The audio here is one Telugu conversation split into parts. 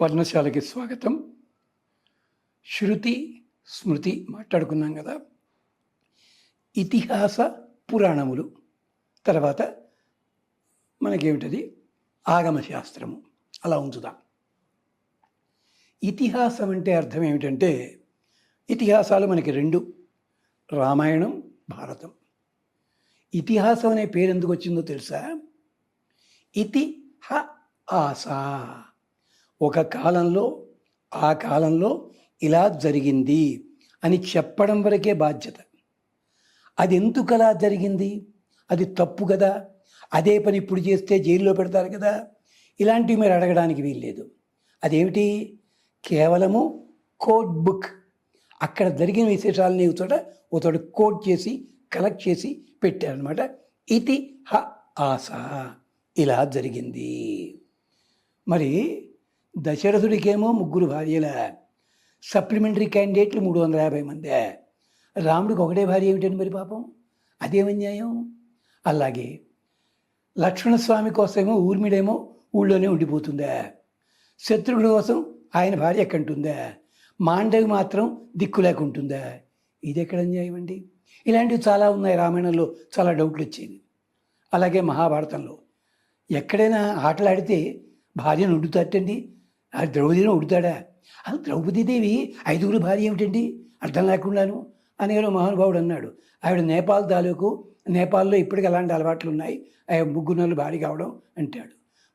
పర్ణశాలకి స్వాగతం. శృతి స్మృతి మాట్లాడుకున్నాం కదా. ఇతిహాస పురాణములు. తర్వాత మనకేమిటది? ఆగమ శాస్త్రము అలా ఉంచుదాం. ఇతిహాసం అంటే అర్థం ఏమిటంటే ఇతిహాసాలు మనకి రెండు. రామాయణం భారతం. ఇతిహాసం అనే పేరు ఎందుకు వచ్చిందో తెలుసా? ఇతిహ ఆసా ఒక కాలంలో ఆ కాలంలో ఇలా జరిగింది అని చెప్పడం వరకే బాధ్యత. అది ఎందుకు అలా జరిగింది? అది తప్పు కదా? అదే పని ఇప్పుడు చేస్తే జైల్లో పెడతారు కదా? ఇలాంటివి మీరు అడగడానికి వీల్లేదు. అదేమిటి? కేవలము కోడ్ బుక్. అక్కడ జరిగిన విశేషాలని చోట ఒక చోట కోడ్ చేసి కలెక్ట్ చేసి పెట్టారనమాట ఇది హ ఆశ ఇలా జరిగింది. మరి దశరథుడికేమో ముగ్గురు భార్యల సప్లిమెంటరీ క్యాండిడేట్లు మూడు వందల యాభై మందే. రాముడికి ఒకటే భార్య ఏమిటండి మరి పాపం? అదేమన్యాయం అలాగే లక్ష్మణస్వామి కోసమేమో ఊర్మిడేమో ఊళ్ళోనే ఉండిపోతుందా? శత్రుఘ్నుడి కోసం ఆయన భార్య ఎక్కంటుందా మాండవి మాత్రం దిక్కు లేకుంటుందా? ఇది ఎక్కడ అన్యాయం అండి ఇలాంటివి చాలా ఉన్నాయి రామాయణంలో చాలా డౌట్లు వచ్చేది అలాగే మహాభారతంలో. ఎక్కడైనా ఆటలాడితే భార్యను ఉడుతాటండి ఆ ద్రౌపదిని ఉడుతాడా అసలు ద్రౌపదీదేవి ఐదుగురు భార్య ఏమిటండి? అర్థం లేకుండాను. అని మహానుభావుడు అన్నాడు. ఆవిడ నేపాల్ తాలూకు నేపాల్లో ఇప్పటికీ అలాంటి అలవాట్లు ఉన్నాయి. ఆ ముగ్గురు నెలలు భారీ కావడం అంటాడు.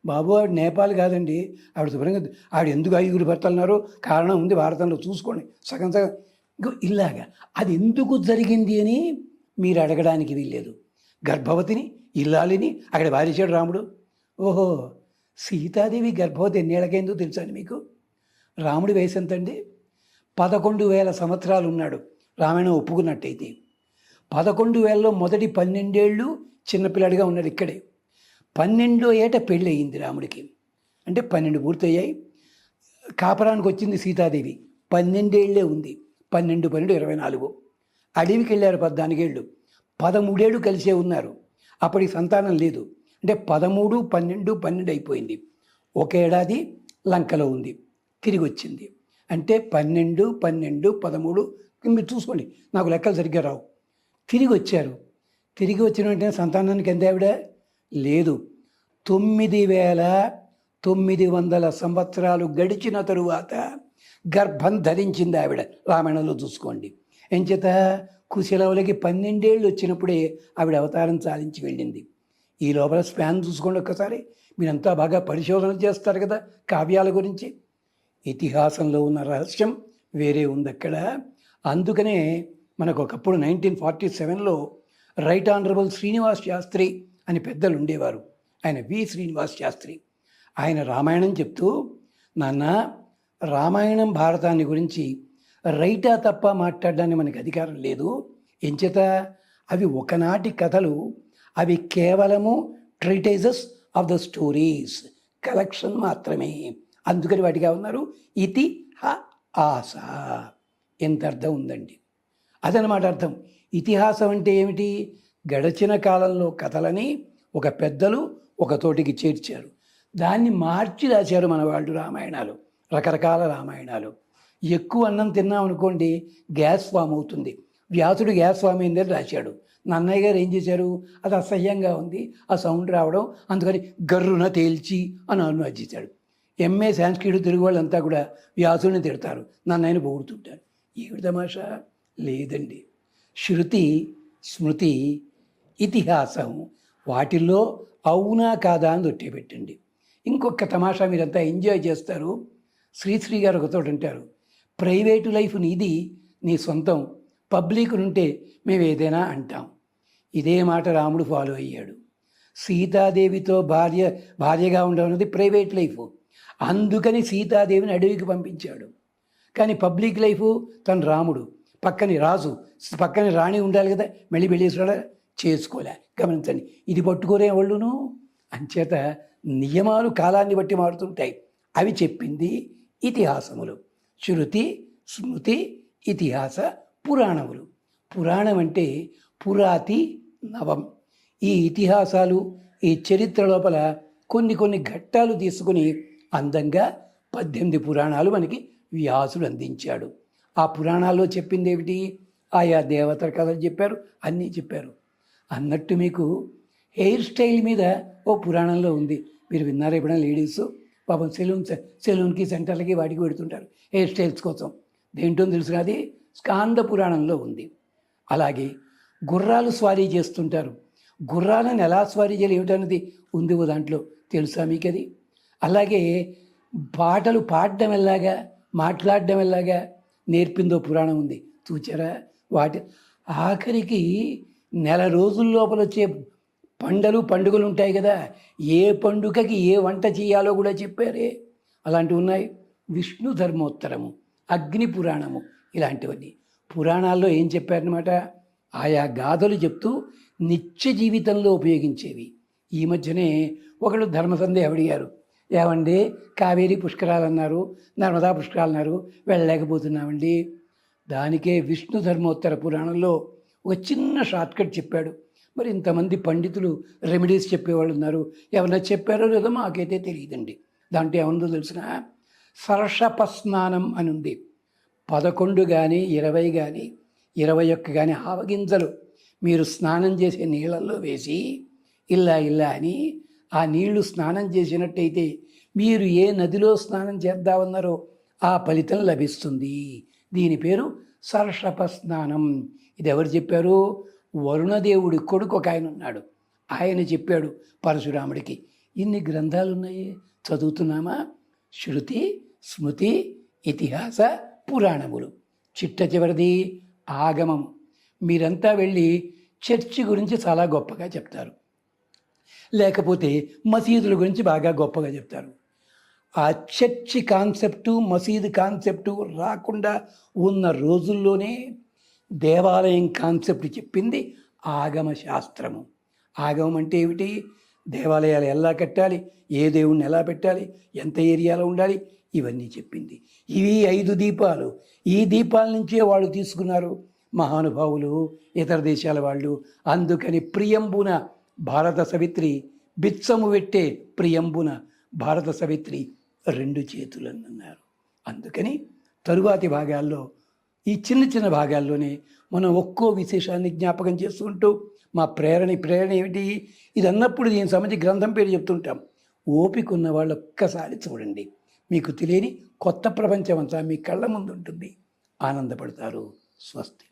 బాబు ఆవిడ నేపాల్ కాదండి. ఆవిడ శుభ్రంగా ఆవిడ ఎందుకు ఐదుగురు భర్తలు ఉన్నారో కారణం ఉంది భారతంలో చూసుకోండి. సగం సగం. ఇంకో ఇలాగా. అది ఎందుకు జరిగింది అని మీరు అడగడానికి వీల్లేదు. గర్భవతిని ఇల్లాలిని అక్కడ భార్యచాడు రాముడు. ఓహో! సీతాదేవి గర్భవతి ఎన్నేళ్ళకైందో తెలుసండి మీకు? రాముడి వయసు ఎంతండి? పదకొండు వేల సంవత్సరాలు ఉన్నాడు. రామాయణం ఒప్పుకున్నట్టయితే. పదకొండు వేలలో మొదటి పన్నెండేళ్ళు చిన్నపిల్లాడిగా ఉన్నాడు ఇక్కడే. పన్నెండో ఏట పెళ్ళి అయింది రాముడికి. అంటే పన్నెండు పూర్తయ్యాయి. కాపరానికి వచ్చింది సీతాదేవి. పన్నెండేళ్ళే ఉంది. పన్నెండు పన్నెండు ఇరవై నాలుగు. అడవికి వెళ్ళారు పద్నాలుగేళ్ళు. పదమూడేళ్ళు కలిసే ఉన్నారు. అప్పటికి సంతానం లేదు. అంటే పదమూడు పన్నెండు పన్నెండు అయిపోయింది. ఒక ఏడాది లంకలో ఉంది. తిరిగి వచ్చింది. అంటే పన్నెండు పన్నెండు పదమూడు మీరు చూసుకోండి. నాకు లెక్కలు సరిగ్గా రావు. తిరిగి వచ్చారు. తిరిగి వచ్చిన వెంటనే సంతానానికి ఎంత ఆవిడ? లేదు. తొమ్మిది వేల తొమ్మిది వందల సంవత్సరాలు గడిచిన తరువాత గర్భం ధరించింది ఆవిడ. రామాయణంలో చూసుకోండి. ఎంచేత కుశలవులకి పన్నెండేళ్ళు వచ్చినప్పుడే ఆవిడ అవతారం సాధించి వెళ్ళింది. ఈ లోపల స్పాన్ చూసుకోండి ఒక్కసారి. మీరంతా బాగా పరిశోధన చేస్తారు కదా కావ్యాల గురించి. ఇతిహాసంలో ఉన్న రహస్యం వేరే ఉంది అక్కడ అందుకనే మనకు ఒకప్పుడు నైన్టీన్ ఫార్టీ సెవెన్లో రైట్ ఆనరబుల్ శ్రీనివాస్ శాస్త్రి అని పెద్దలు ఉండేవారు. ఆయన వి శ్రీనివాస్ శాస్త్రి. ఆయన రామాయణం చెప్తూ నాన్న రామాయణం భారతాన్ని గురించి రైటా తప్ప మాట్లాడడానికి మనకి అధికారం లేదు. ఎంచేత అవి ఒకనాటి కథలు అవి కేవలము treatises of the stories collection మాత్రమే. అందుకని వాటిగా ఉన్నారు ఇతి హ ఆశ ఎంత అర్థం ఉందండి. అదనమాట అర్థం. ఇతిహాసం అంటే ఏమిటి? గడచిన కాలంలో కథలని ఒక పెద్దలు ఒక తోటికి చేర్చారు. దాన్ని మార్చి రాశారు మన వాళ్ళు రామాయణాలు రకరకాల రామాయణాలు. ఎక్కువ అన్నం తిన్నాం అనుకోండి గ్యాస్ ఫామ్ అవుతుంది. వ్యాసుడు గ్యాస్ ఫామ్ అయిందని రాశాడు. నాన్నయ్య గారు ఏం చేశారు? అది అసహ్యంగా ఉంది. ఆ సౌండ్ రావడం అందుకని గర్రున తేల్చి అని అనువాదించాడు ఎంఏ సాంస్క్రిట్ తెలుగు వాళ్ళంతా కూడా వ్యాసుడిని తిడతారు. నన్నయ్యని పొగుడుతుంటారు. ఏడు తమాషా లేదండి. శృతి స్మృతి ఇతిహాసం వాటిల్లో అవునా కాదా అని దొట్టే పెట్టండి. ఇంకొక తమాషా మీరంతా ఎంజాయ్ చేస్తారు. శ్రీశ్రీ గారు ఒకతోటి అంటారు ప్రైవేటు లైఫ్ నీది నీ సొంతం. పబ్లిక్ ఉంటే మేము ఏదైనా అంటాం. ఇదే మాట రాముడు ఫాలో అయ్యాడు. సీతాదేవితో భార్య భార్యగా ఉండడం అనేది ప్రైవేట్ లైఫ్. అందుకని సీతాదేవిని అడవికి పంపించాడు. కానీ పబ్లిక్ లైఫ్ తను రాముడు. పక్కని రాజు పక్కన రాణి ఉండాలి కదా మళ్ళీ వెళ్ళేసాడా చేసుకోలే. గమనించండి. ఇది పట్టుకోరే వాళ్ళును. అంచేత నియమాలు కాలాన్ని బట్టి మారుతుంటాయి. అవి చెప్పింది ఇతిహాసములు. శృతి స్మృతి ఇతిహాస పురాణములు. పురాణం అంటే పురాతి నవం. ఈ ఇతిహాసాలు ఈ చరిత్ర లోపల కొన్ని కొన్ని ఘట్టాలు తీసుకుని అందంగా పద్దెనిమిది పురాణాలు మనకి వ్యాసుడు అందించాడు. ఆ పురాణాల్లో చెప్పింది ఏమిటి? ఆయా దేవతల కథలు చెప్పారు అన్నీ చెప్పారు. అన్నట్టు మీకు హెయిర్ స్టైల్ మీద ఓ పురాణంలో ఉంది. మీరు విన్నారు ఎప్పుడైనా లేడీస్? పాపం సెలూన్ సెలూన్కి సెంటర్లకి వాటికి పెడుతుంటారు హెయిర్ స్టైల్స్ కోసం. దేంటో తెలుసు కాదు స్కాంద పురాణంలో ఉంది. అలాగే గుర్రాలు స్వారీ చేస్తుంటారు. గుర్రాలను ఎలా స్వారీ చేయాలి ఏమిటన్నది ఉంది దాంట్లో. తెలుసా మీకు అది అలాగే పాటలు పాడడం ఎలాగా మాట్లాడడం ఎలాగా నేర్పిందో పురాణం ఉంది. చూచారా? వాటి ఆఖరికి నెల రోజుల లోపల వచ్చే పండలు పండుగలు ఉంటాయి కదా. ఏ పండుగకి ఏ వంట చేయాలో కూడా చెప్పారే. అలాంటివి ఉన్నాయి. విష్ణు ధర్మోత్తరము అగ్ని పురాణము ఇలాంటివన్నీ. పురాణాల్లో ఏం చెప్పారనమాట? ఆయా గాథలు చెప్తూ నిత్య జీవితంలో ఉపయోగించేవి. ఈ మధ్యనే ఒకడు ధర్మ సందేహం అడిగారు. ఏమండి కావేరీ పుష్కరాలు అన్నారు నర్మదా పుష్కరాలు అన్నారు వెళ్ళలేకపోతున్నామండి. దానికే విష్ణు ధర్మోత్తర పురాణంలో ఒక చిన్న షార్ట్కట్ చెప్పాడు. మరి ఇంతమంది పండితులు రెమెడీస్ చెప్పేవాళ్ళు ఉన్నారు ఏమన్నా చెప్పారో లేదో మాకైతే తెలియదండి. దాంట్లో ఏముందో తెలిసిన? సరషప స్నానం అని ఉంది. పదకొండు కానీ ఇరవై కానీ ఇరవై ఒక్క కానీ ఆవగింజలు మీరు స్నానం చేసే నీళ్ళల్లో వేసి ఇలా ఇలా అని ఆ నీళ్ళు స్నానం చేసినట్టయితే మీరు ఏ నదిలో స్నానం చేద్దామన్నారో ఆ ఫలితం లభిస్తుంది. దీని పేరు సరషప స్నానం ఇది ఎవరు చెప్పారు? వరుణదేవుడి కొడుకు ఒక ఆయన ఉన్నాడు. ఆయన చెప్పాడు పరశురాముడికి ఇన్ని గ్రంథాలు ఉన్నాయి చదువుతున్నామా? శృతి స్మృతి ఇతిహాస పురాణములు. చిట్ట చివరిది ఆగమం. మీరంతా వెళ్ళి చర్చి గురించి చాలా గొప్పగా చెప్తారు. లేకపోతే మసీదుల గురించి బాగా గొప్పగా చెప్తారు. ఆ చర్చి కాన్సెప్టు మసీదు కాన్సెప్టు రాకుండా ఉన్న రోజుల్లోనే దేవాలయం కాన్సెప్ట్ చెప్పింది ఆగమ శాస్త్రము. ఆగమం అంటే ఏమిటి? దేవాలయాలు ఎలా కట్టాలి? ఏ దేవుణ్ణి ఎలా పెట్టాలి? ఎంత ఏరియాలో ఉండాలి? ఇవన్నీ చెప్పింది. ఇవి ఐదు దీపాలు. ఈ దీపాల నుంచే వాళ్ళు తీసుకున్నారు మహానుభావులు ఇతర దేశాల వాళ్ళు. అందుకని ప్రియంబున భారత సవిత్రి బిచ్చము పెట్టే ప్రియంబున భారత సవిత్రి రెండు చేతులను అన్నారు అందుకని తరువాతి భాగాల్లో ఈ చిన్న చిన్న భాగాల్లోనే మనం ఒక్కో విశేషాన్ని జ్ఞాపకం చేసుకుంటూ మా ప్రేరణ ప్రేరణ ఏమిటి? ఇది అన్నప్పుడు దీనికి సంబంధించి గ్రంథం పేరు చెప్తుంటాం. ఓపిక ఉన్న వాళ్ళు ఒక్కసారి చూడండి. మీకు తెలియని కొత్త ప్రపంచం అంతా మీ కళ్ళ ముందు ఉంటుంది. ఆనందపడతారు. స్వస్తి.